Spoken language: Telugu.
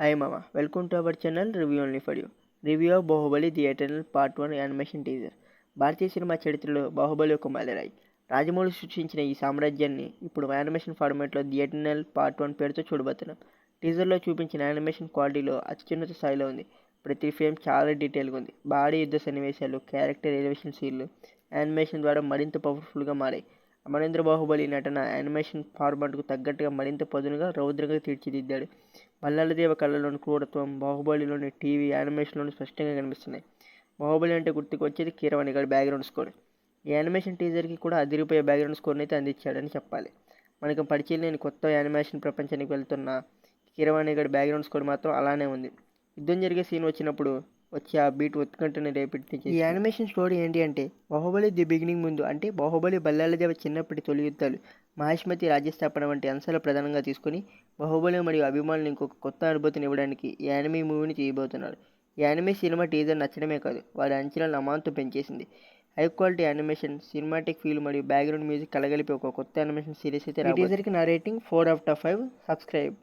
హాయ్ మామా welcome to our channel review only for you review of Baahubali the eternal part one animation teaser Bharatiya cinema చరిత్రలో బాహుబలి ఒక మైలురాయి రాజమౌళి సృష్టించిన ఈ సామ్రాజ్యాన్ని ఇప్పుడు యానిమేషన్ ఫార్మేట్లో థియేటర్నల్ పార్ట్ వన్ పేరుతో చూడబోతున్నాం. టీజర్లో చూపించిన యానిమేషన్ క్వాలిటీలో అత్యున్నత స్థాయిలో ఉంది. ప్రతి ఫ్రేమ్ చాలా డీటెయిల్గా ఉంది. భారీ యుద్ధ సన్నివేశాలు క్యారెక్టర్ ఎలివేషన్ సీన్లు యానిమేషన్ ద్వారా మరింత పవర్ఫుల్గా మారాయి. అమరేంద్ర బాహుబలి నటన యానిమేషన్ ఫార్మాట్కు తగ్గట్టుగా మరింత పదునుగా రౌద్రంగా తీర్చిదిద్దాడు. మల్లాలదేవ కళ్ళలోని క్రూరత్వం బాహుబలిలోని టీవీ యానిమేషన్లోని స్పష్టంగా కనిపిస్తున్నాయి. బాహుబలి అంటే గుర్తుకు వచ్చేది కీరవాణి గారి బ్యాక్గ్రౌండ్ స్కోర్ ఈ యానిమేషన్ టీజర్కి కూడా అదిరిపోయే బ్యాక్గ్రౌండ్ స్కోర్ని అయితే అందించాడని చెప్పాలి. మనకు పరిచయం లేని కొత్త యానిమేషన్ ప్రపంచానికి వెళ్తున్న కీరవాణి గారి బ్యాక్గ్రౌండ్ స్కోర్ మాత్రం అలానే ఉంది. యుద్ధం జరిగే సీన్ వచ్చినప్పుడు వచ్చి ఆ బీట్ ఉత్కంఠని రేపెట్టించి ఈ యానిమేషన్ స్టోరీ ఏంటి అంటే బాహుబలి ది బిగినింగ్ ముందు అంటే బాహుబలి బల్లాలదేవ చిన్నప్పటి తొలి యుద్ధాలు మహాష్మతి రాజ్యస్థాపన వంటి అంశాలు ప్రధానంగా తీసుకుని బాహుబలి మరియు అభిమానులు ఇంకొక కొత్త అనుభూతిని ఇవ్వడానికి ఈ యానిమీ మూవీని తీయబోతున్నారు ఈ యానిమే సినిమా టీజర్ నచ్చడమే కాదు వారి అంచనాలు అమాంతం పెంచేసింది. High quality animation cinematic feel మరియు బ్యాక్గ్రౌండ్ మ్యూజిక్ కలగలిపి ఒక కొత్త యానిమేషన్ సిరీస్ అయితే టీజర్కి నా rating four out of five subscribe